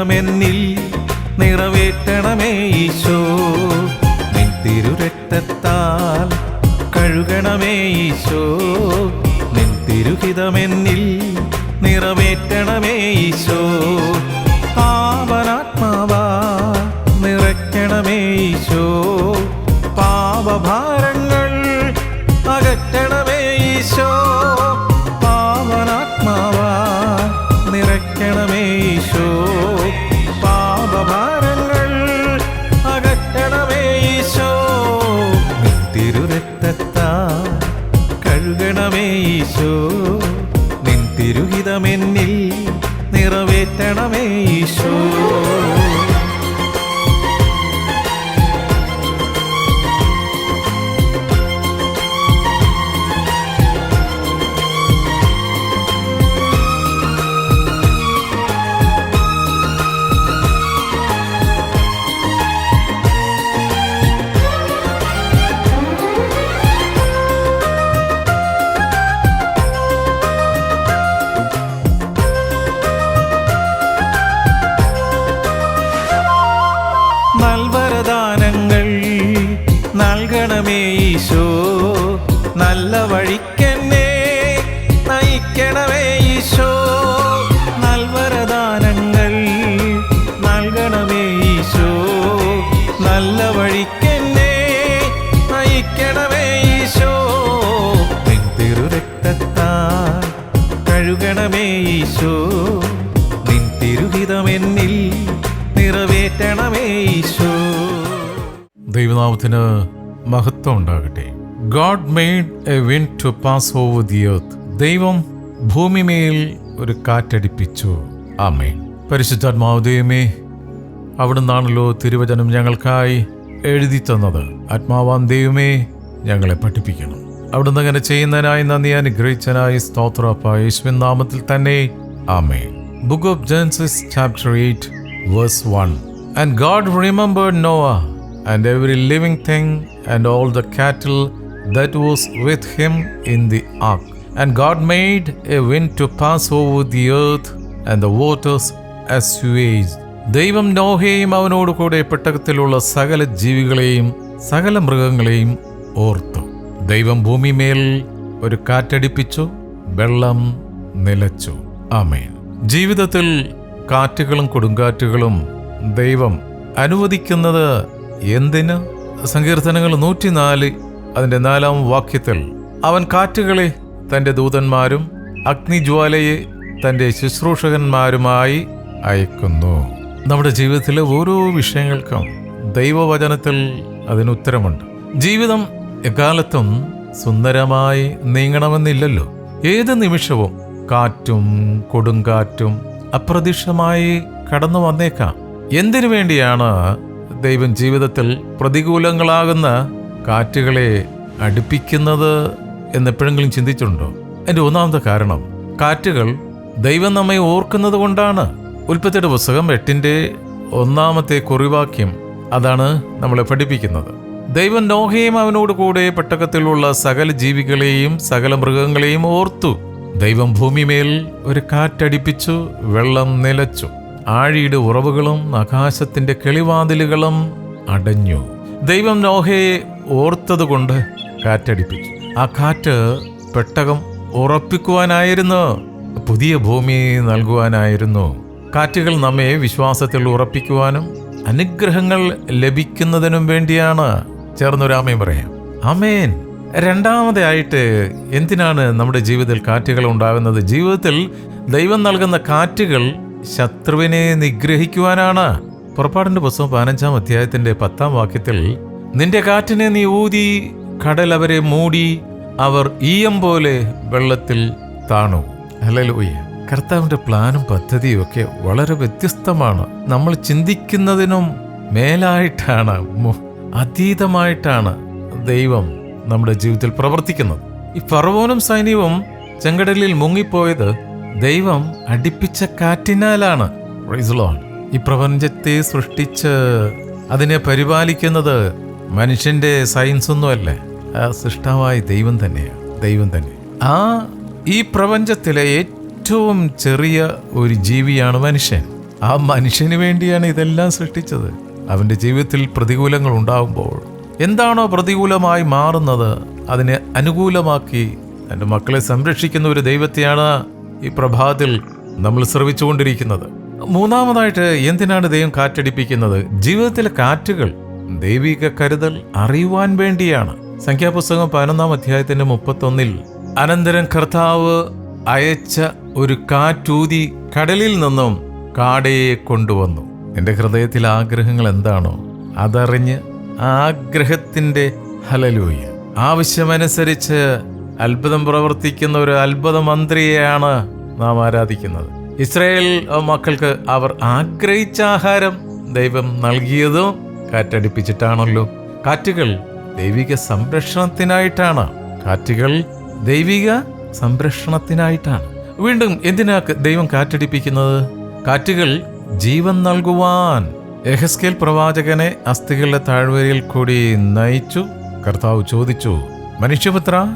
തിരുഹിതമെന്നിൽ തിരുഹിതമെന്നിൽ നിറവേറ്റണമേ ഈശോ. നൽകണമേ ഈശോ നല്ല വഴിക്കെന്നെ നയിക്കണമേ ഈശോ. നിൻതിരു രക്തത്താൽ കഴുകണമേ ഈശോ. നിൻ തിരുഹിതമെന്നിൽ നിറവേറ്റണമേ ഈശോ. ദൈവനാമത്തിന് മഹത്വം ഉണ്ടാകട്ടെ. God made a wind to pass over the earth. ദൈവം ഭൂമിമേൽ ഒരു കാറ്റടിപ്പിച്ചു. ആമേൻ. പരിശുദ്ധാത്മാവ് ദൈവമേ അവിടുന്നാണല്ലോ തിരുവചനം ഞങ്ങൾക്കായി എഴുതി തന്നത്. ആത്മാവാൻ ദൈവമേ ഞങ്ങളെ പഠിപ്പിക്കണം. അവിടുന്ന് അങ്ങനെ ചെയ്യുന്നതിനായി നന്ദി അനുഗ്രഹിച്ചനായി സ്തോത്രപ്പ യേശുവിൻ നാമത്തിൽ തന്നെ. ആമേ book of Genesis chapter eight verse one and God remembered Noah and every living thing and all the cattle with him in the ark and God made a wind to pass over the earth and the waters S യു assuaged. ദൈവം നോഹയെയും അവനോട് കൂടെ പെട്ടകത്തിലുള്ള സകല ജീവികളെയും സകല മൃഗങ്ങളെയും ഓർത്തു. ദൈവം ഭൂമിമേൽ ഒരു കാറ്റടിപ്പിച്ചു വെള്ളം നിലച്ചു. ആമേൻ. ജീവിതത്തിൽ കാറ്റുകളും കൊടുങ്കാറ്റുകളും ദൈവം അനുവദിക്കുന്നത് എന്തിന്? സങ്കീർത്തനങ്ങൾ നൂറ്റിനാല് അതിന്റെ നാലാം വാക്യത്തിൽ അവൻ കാറ്റുകളെ തന്റെ ദൂതന്മാരും അഗ്നിജ്വാലയെ തന്റെ ശുശ്രൂഷകന്മാരുമായി അയക്കുന്നു. നമ്മുടെ ജീവിതത്തിലെ ഓരോ വിഷയങ്ങൾക്കും ദൈവവചനത്തിൽ അതിന് ഉത്തരമുണ്ട് ജീവിതം എക്കാലത്തും സുന്ദരമായി നീങ്ങണമെന്നില്ലല്ലോ. ഏത് നിമിഷവും കാറ്റും കൊടുങ്കാറ്റും അപ്രതീക്ഷിതമായി കടന്നു വന്നേക്കാം. എന്തിനു വേണ്ടിയാണ് ദൈവം ജീവിതത്തിൽ പ്രതികൂലങ്ങളാകുന്ന കാറ്റുകളെ അടുപ്പിക്കുന്നത് എന്നെപ്പോഴെങ്കിലും ചിന്തിച്ചിട്ടുണ്ടോ? എന്റെ ഒന്നാമത്തെ കാരണം കാറ്റുകൾ ദൈവം നമ്മെ ഓർക്കുന്നത് കൊണ്ടാണ് ഉൽപ്പത്തിയുടെ പുസ്തകം എട്ടിന്റെ ഒന്നാമത്തെ കുറിവാക്യം. അതാണ് നമ്മളെ പഠിപ്പിക്കുന്നത്. ദൈവം നോഹയും അവനോട് കൂടെ പെട്ടകത്തിലുള്ള സകല ജീവികളെയും സകല മൃഗങ്ങളെയും ഓർത്തു. ദൈവം ഭൂമിമേൽ ഒരു കാറ്റടിപ്പിച്ചു വെള്ളം നിലച്ചു. ആഴിയുടെ ഉറവുകളും ആകാശത്തിന്റെ കിളിവാതിലുകളും അടഞ്ഞു. ദൈവം നോഹയെ ഓർത്തതുകൊണ്ട് കാറ്റടിപ്പിച്ചു. ആ കാറ്റ് പെട്ടകം ഉറപ്പിക്കുവാനായിരുന്നു പുതിയ ഭൂമി നൽകുവാനായിരുന്നു. കാറ്റുകൾ നമ്മെ വിശ്വാസത്തിൽ ഉറപ്പിക്കുവാനും അനുഗ്രഹങ്ങൾ ലഭിക്കുന്നതിനും വേണ്ടിയാണ് ചേർന്നൊരു ചേർന്നൊരാമയും പറയാം. അമേൻ രണ്ടാമതായിട്ട് എന്തിനാണ് നമ്മുടെ ജീവിതത്തിൽ കാറ്റുകൾ ഉണ്ടാകുന്നത്? ജീവിതത്തിൽ ദൈവം നൽകുന്ന കാറ്റുകൾ ശത്രുവിനെ നിഗ്രഹിക്കുവാനാണ്. പുറപ്പാടിന്റെ പുസ്തകം പതിനഞ്ചാം അധ്യായത്തിന്റെ പത്താം വാക്യത്തിൽ നിന്റെ കാറ്റിനെ നീ ഊതി കടൽ അവരെ മൂടി അവർ ഈയം പോലെ വെള്ളത്തിൽ താണു. ഹല്ലേലൂയ കർത്താവിന്റെ പ്ലാനും പദ്ധതിയും ഒക്കെ വളരെ വ്യത്യസ്തമാണ്. നമ്മൾ ചിന്തിക്കുന്നതിനും മേലായിട്ടാണ് അതീതമായിട്ടാണ് ദൈവം നമ്മുടെ ജീവിതത്തിൽ പ്രവർത്തിക്കുന്നത്. ഈ ഫറവോനും സൈന്യവും ചെങ്കടലിൽ മുങ്ങിപ്പോയത് ദൈവം അടിപ്പിച്ച കാറ്റിനാലാണ്. ഈ പ്രപഞ്ചത്തെ സൃഷ്ടിച്ച് അതിനെ പരിപാലിക്കുന്നത് മനുഷ്യന്റെ സയൻസ് ഒന്നുമല്ല സൃഷ്ടാവായ ദൈവം തന്നെയാണ് ദൈവം തന്നെ. ആ ഈ പ്രപഞ്ചത്തിലെ ഏറ്റവും ചെറിയ ഒരു ജീവിയാണ് മനുഷ്യൻ. ആ മനുഷ്യന് വേണ്ടിയാണ് ഇതെല്ലാം സൃഷ്ടിച്ചത്. അവന്റെ ജീവിതത്തിൽ പ്രതികൂലങ്ങൾ ഉണ്ടാകുമ്പോൾ എന്താണോ പ്രതികൂലമായി മാറുന്നത് അതിനെ അനുകൂലമാക്കി തന്റെ മക്കളെ സംരക്ഷിക്കുന്ന ഒരു ദൈവത്തെയാണ് ഈ പ്രഭാതത്തിൽ നമ്മൾ ശ്രവിച്ചുകൊണ്ടിരിക്കുന്നത്. മൂന്നാമതായിട്ട് എന്തിനാണ് ദൈവം കാറ്റടിപ്പിക്കുന്നത്? ജീവിതത്തിലെ കാറ്റുകൾ ദൈവിക കരുതൽ അറിയുവാൻ വേണ്ടിയാണ്. സംഖ്യാപുസ്തകം പതിനൊന്നാം അധ്യായത്തിന്റെ മുപ്പത്തൊന്നിൽ അനന്തരം കർത്താവ് അയച്ച ഒരു കാറ്റൂതി കടലിൽ നിന്നും കാടയെ കൊണ്ടുവന്നു. എന്റെ ഹൃദയത്തിൽ ആഗ്രഹങ്ങൾ എന്താണോ അതറിഞ്ഞ് ആഗ്രഹത്തിന്റെ ഹലലൂയ ആവശ്യമനുസരിച്ച് അത്ഭുതം പ്രവർത്തിക്കുന്ന ഒരു അത്ഭുത മന്ത്രിയെയാണ് നാം ആരാധിക്കുന്നത്. ഇസ്രായേൽ മക്കൾക്ക് അവർ ആഗ്രഹിച്ച ആഹാരം ദൈവം നൽകിയതും കാറ്റടിപ്പിച്ചിട്ടാണല്ലോ. കാറ്റുകൾ ദൈവിക സംരക്ഷണത്തിനായിട്ടാണ്. കാറ്റുകൾ ദൈവിക സംരക്ഷണത്തിനായിട്ടാണ്. വീണ്ടും എന്തിനാ ദൈവം കാറ്റടിപ്പിക്കുന്നത്? കാറ്റുകൾ ജീവൻ നൽകുവാൻ. എഹസ്കേൽ പ്രവാചകനെ അസ്ഥികളുടെ താഴ്വരയിൽ കൂടി നയിച്ചു. കർത്താവ് ചോദിച്ചു മനുഷ്യപുത്ര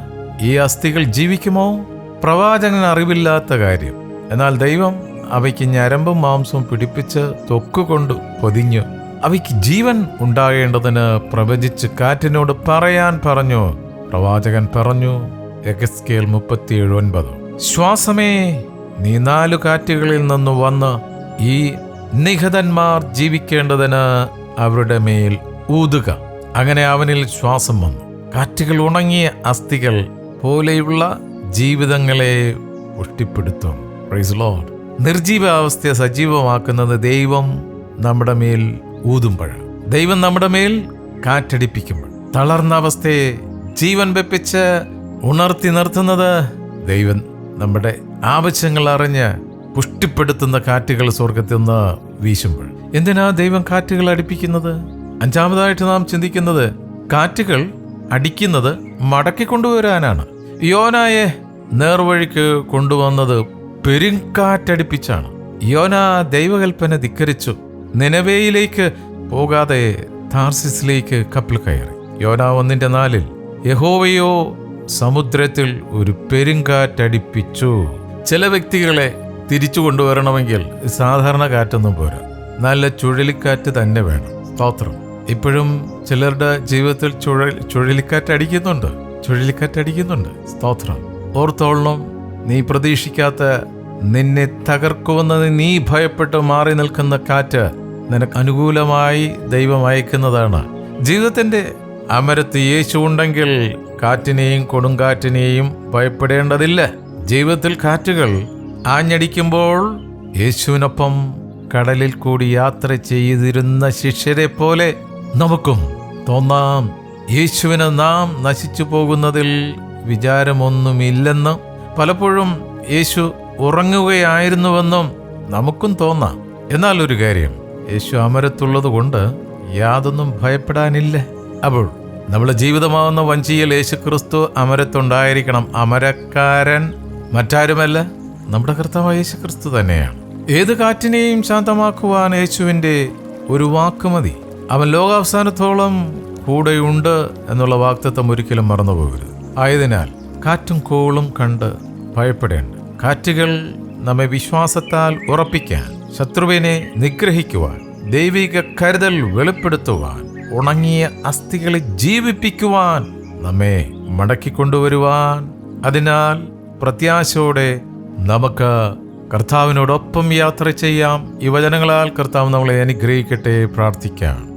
ഈ അസ്ഥികൾ ജീവിക്കുമോ? പ്രവാചകന് അറിവില്ലാത്ത കാര്യം. എന്നാൽ ദൈവം അവയ്ക്ക് ഞരമ്പും മാംസവും പിടിപ്പിച്ച് തൊക്കുകൊണ്ട് പൊതിഞ്ഞു. അവയ്ക്ക് ജീവൻ ഉണ്ടാകേണ്ടതിന് പ്രവചിച്ച് കാറ്റിനോട് പറയാൻ പറഞ്ഞു. പ്രവാചകൻ പറഞ്ഞു എഗസ്കേൽ മുപ്പത്തിയേഴ് ഒൻപത്. ശ്വാസമേ നീ നാലു കാറ്റുകളിൽ നിന്ന് വന്ന് ഈ നിഹതന്മാർ ജീവിക്കേണ്ടതിന് അവരുടെ മേൽ ഊതുക. അങ്ങനെ അവനിൽ ശ്വാസം വന്നു. കാറ്റുകൾ ഉണങ്ങിയ അസ്ഥികൾ പോലെയുള്ള ജീവിതങ്ങളെ പുഷ്ടിപ്പെടുത്തും ലോഡ് നിർജീവാവസ്ഥയെ സജീവമാക്കുന്നത് ദൈവം നമ്മുടെ മേൽ ഊതുമ്പോൾ ദൈവം നമ്മുടെ മേൽ കാറ്റടിപ്പിക്കുമ്പോൾ. തളർന്ന അവസ്ഥയെ ജീവൻ വെപ്പിച്ച് ഉണർത്തി നിർത്തുന്നത് ദൈവം നമ്മുടെ ആവശ്യങ്ങൾ അറിഞ്ഞ് പുഷ്ടിപ്പെടുത്തുന്ന കാറ്റുകൾ സ്വർഗത്തിൽ നിന്ന് വീശുമ്പോൾ. എന്തിനാ ദൈവം കാറ്റുകൾ അടിപ്പിക്കുന്നത്? അഞ്ചാമതായിട്ട് നാം ചിന്തിക്കുന്നത് കാറ്റുകൾ അടിക്കുന്നത് മടക്കി കൊണ്ടുവരാനാണ്. യോനായെ നേർവഴിക്ക് കൊണ്ടുവന്നത് പെരുങ്കാറ്റടിപ്പിച്ചാണ്. യോന ദൈവകൽപ്പന ധിക്കരിച്ചു. നിലവേയിലേക്ക് പോകാതെ താർസിസിലേക്ക് കപ്പൽ കയറി. യോന ഒന്നിന്റെ നാലിൽ യഹോവയോ സമുദ്രത്തിൽ ഒരു പെരുങ്കാറ്റടിപ്പിച്ചു. ചില വ്യക്തികളെ തിരിച്ചു കൊണ്ടുവരണമെങ്കിൽ സാധാരണ കാറ്റൊന്നും പോരാ. നല്ല ചുഴലിക്കാറ്റ് തന്നെ വേണം. സ്തോത്രം. ഇപ്പോഴും ചിലരുടെ ജീവിതത്തിൽ ചുഴ ചുഴലിക്കാറ്റ് അടിക്കുന്നുണ്ട്. ചുഴലിക്കാറ്റ് അടിക്കുന്നുണ്ട്. സ്തോത്രം. ഓർത്തോളണം നീ പ്രതീക്ഷിക്കാത്ത നിന്നെ തകർക്കുമെന്ന് നീ ഭയപ്പെട്ട് മാറി നിൽക്കുന്ന കാറ്റ് നിനക്ക് അനുകൂലമായി ദൈവം അയക്കുന്നതാണ്. ജീവിതത്തിന്റെ അമരത്ത് യേശു ഉണ്ടെങ്കിൽ കാറ്റിനെയും കൊടുങ്കാറ്റിനെയും ഭയപ്പെടേണ്ടതില്ല. ജീവിതത്തിൽ കാറ്റുകൾ ആഞ്ഞടിക്കുമ്പോൾ യേശുവിനൊപ്പം കടലിൽ കൂടി യാത്ര ചെയ്തിരുന്ന ശിഷ്യരെ പോലെ നമുക്കും തോന്നാം. യേശുവിന് നാം നശിച്ചു പോകുന്നതിൽ വിചാരമൊന്നുമില്ലെന്നും പലപ്പോഴും യേശു ഉറങ്ങുകയായിരുന്നുവെന്നും നമുക്കും തോന്നാം. എന്നാൽ ഒരു കാര്യം യേശു അമരത്തുള്ളത് കൊണ്ട് യാതൊന്നും ഭയപ്പെടാനില്ല. അപ്പോൾ നമ്മുടെ ജീവിതമാവുന്ന വഞ്ചിയിൽ യേശു ക്രിസ്തു അമരത്തുണ്ടായിരിക്കണം. അമരക്കാരൻ മറ്റാരുമല്ല നമ്മുടെ കർത്താവ് യേശു ക്രിസ്തു തന്നെയാണ്. ഏത് കാറ്റിനെയും ശാന്തമാക്കുവാൻ യേശുവിന്റെ ഒരു വാക്ക് മതി. അവൻ ലോകാവസാനത്തോളം കൂടെയുണ്ട് എന്നുള്ള വാക്തത്വം ഒരിക്കലും മറന്നുപോകരുത്. ആയതിനാൽ കാറ്റും കോളും കണ്ട് ഭയപ്പെടേണ്ട. കാറ്റുകൾ നമ്മെ വിശ്വാസത്താൽ ഉറപ്പിക്കാൻ ശത്രുവിനെ നിഗ്രഹിക്കുവാൻ ദൈവിക കരുതൽ വെളിപ്പെടുത്തുവാൻ ഉണങ്ങിയ അസ്ഥികളെ ജീവിപ്പിക്കുവാൻ നമ്മെ മടക്കിക്കൊണ്ടുവരുവാൻ അതിനാൽ പ്രത്യാശയോടെ നമുക്ക് കർത്താവിനോടൊപ്പം യാത്ര ചെയ്യാം. യുവജനങ്ങളാൽ കർത്താവ് നമ്മളെ അനുഗ്രഹിക്കട്ടെ പ്രാർത്ഥിക്കാം.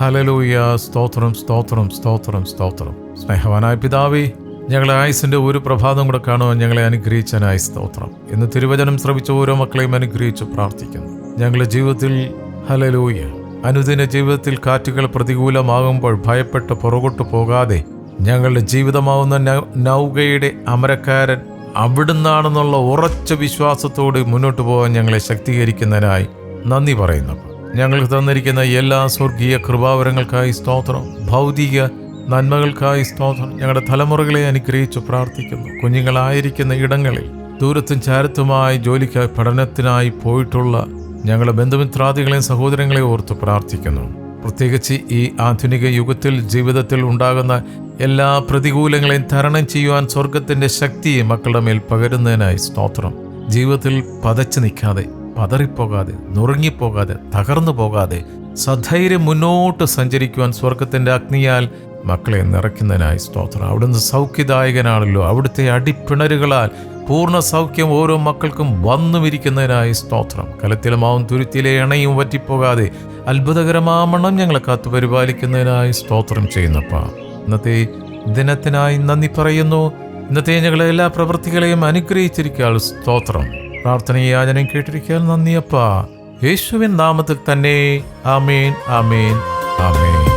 ഹലലൂയ സ്തോത്രം സ്തോത്രം സ്തോത്രം സ്തോത്രം. സ്നേഹവാനായ പിതാവേ ഞങ്ങളെ ആയുസിന്റെ ഒരു പ്രഭാതം കൂടെ കാണുവാൻ ഞങ്ങളെ അനുഗ്രഹിച്ചനായി സ്തോത്രം. ഇന്ന് തിരുവചനം ശ്രമിച്ച ഓരോ മക്കളെയും അനുഗ്രഹിച്ച് പ്രാർത്ഥിക്കുന്നു. ഞങ്ങളുടെ ജീവിതത്തിൽ ഹലലൂയ അനുദിന ജീവിതത്തിൽ കാറ്റുകൾ പ്രതികൂലമാകുമ്പോൾ ഭയപ്പെട്ട് പുറകോട്ട് പോകാതെ ഞങ്ങളുടെ ജീവിതമാവുന്ന നൗകയുടെ അമരക്കാരൻ അവിടുന്നാണെന്നുള്ള ഉറച്ച വിശ്വാസത്തോട് മുന്നോട്ട് പോകാൻ ഞങ്ങളെ ശക്തീകരിക്കുന്നതിനായി നന്ദി പറയുന്നു. ഞങ്ങൾക്ക് തന്നിരിക്കുന്ന എല്ലാ സ്വർഗീയ കൃപാവരങ്ങൾക്കായി സ്തോത്രം ഭൗതിക നന്മകൾക്കായി സ്തോത്രം. ഞങ്ങളുടെ തലമുറകളെ അനുഗ്രഹിച്ചു പ്രാർത്ഥിക്കുന്നു. കുഞ്ഞുങ്ങളായിരിക്കുന്ന ഇടങ്ങളിൽ ദൂരത്തും ചാരത്തുമായി ജോലിക്കായി പഠനത്തിനായി പോയിട്ടുള്ള ഞങ്ങളുടെ ബന്ധുമിത്രാദികളെയും സഹോദരങ്ങളെയും ഓർത്ത് പ്രാർത്ഥിക്കുന്നു. പ്രത്യേകിച്ച് ഈ ആധുനിക യുഗത്തിൽ ജീവിതത്തിൽ ഉണ്ടാകുന്ന എല്ലാ പ്രതികൂലങ്ങളെയും തരണം ചെയ്യുവാൻ സ്വർഗത്തിന്റെ ശക്തി മക്കളുടെ മേൽ പകരുന്നതിനായി സ്തോത്രം. ജീവിതത്തിൽ പതച്ചു നിൽക്കാതെ പതറിപ്പോകാതെ നുറുങ്ങിപ്പോകാതെ തകർന്നു പോകാതെ സധൈര്യം മുന്നോട്ട് സഞ്ചരിക്കുവാൻ സ്വർഗത്തിന്റെ അഗ്നിയാൽ മക്കളെ നിറയ്ക്കുന്നതിനായി സ്തോത്രം. അവിടുന്ന് സൗഖ്യദായകനാണല്ലോ. അവിടുത്തെ അടിപ്പിണരുകളാൽ പൂർണ സൗഖ്യം ഓരോ മക്കൾക്കും വന്നുമിരിക്കുന്നതിനായി സ്തോത്രം. കലത്തിലമാവും തുരുത്തിലെ എണയും വറ്റിപ്പോകാതെ അത്ഭുതകരമാമണം ഞങ്ങളെ കാത്തു പരിപാലിക്കുന്നതിനായി സ്തോത്രം ചെയ്യുന്നപ്പാ. ഇന്നത്തെ ദിനത്തിനായി നന്ദി പറയുന്നു. ഇന്നത്തെ ഞങ്ങളെ എല്ലാ പ്രവൃത്തികളെയും അനുഗ്രഹിച്ചിരിക്കാൻ സ്തോത്രം. പ്രാർത്ഥനയെ യാചനയും കേട്ടിരിക്കാൻ നന്ദിയപ്പാ. യേശുവിൻ നാമത്തിൽ തന്നെ. ആമേൻ ആമേൻ ആമേൻ.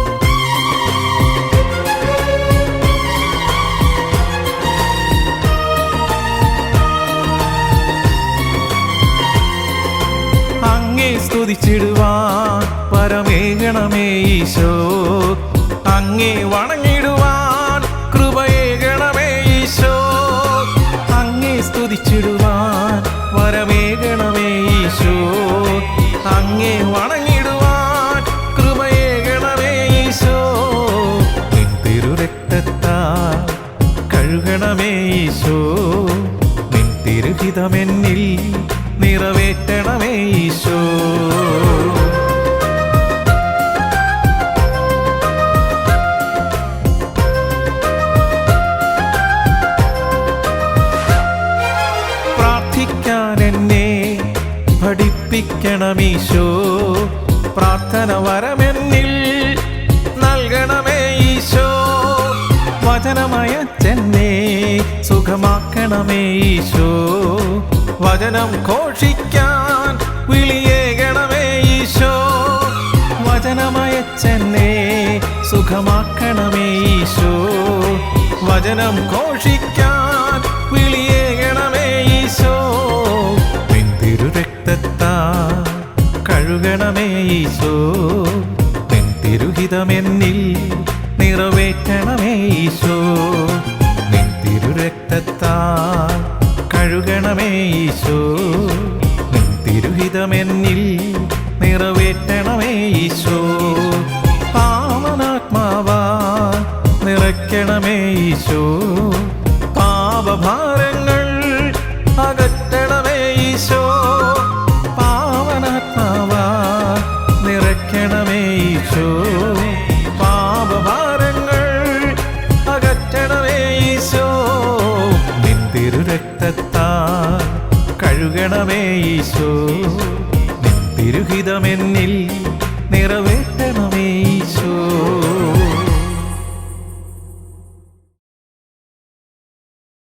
സ്തുതിച്ചിടുവാൻ പരമേകണമേ ഈശോ. അങ്ങേ വണങ്ങിടുവാൻ കൃപയേകണമേ ഈശോ. അങ്ങേ സ്തുതിച്ചിടുവാൻ പരമേകണമേ ഈശോ. അങ്ങേ വണങ്ങിടുവാൻ കൃപയേകണമേ ഈശോ. നിൻ തിരുരക്തത്താൽ കഴുകണമേ ഈശോ. നിൻ തിരുഹിതമെന്നിൽ നിറവേറ്റണമേ ഈശോ. പഠിപ്പിക്കണമീശോ പ്രാർത്ഥന വരമെന്നിൽ നൽകണമേ ഈശോ. വചനമയ ചെന്നെ സുഖമാക്കണമേ ഈശോ. വചനം ഘോഷിക്കാൻ വിളിയേകണമേ ഈശോ. വചനമയ ചെന്നെ സുഖമാക്കണമേ ഈശോ. വചനം ഘോഷിക്കാൻ കഴുകണമേ ഈശോ. എൻ തിരുഹിതമെന്നിൽ നിറവേറ്റണമേ ഈശോ. നിൻ തിരുരക്തത്താ കഴുകണമേ ഈശോ. നിൻ തിരുഹിതമെന്നിൽ നിറവേറ്റണമേ ഈശോ. പാവനാത്മാവാ നിറയ്ക്കണമേ ഈശോ. പാപഭാരങ്ങൾ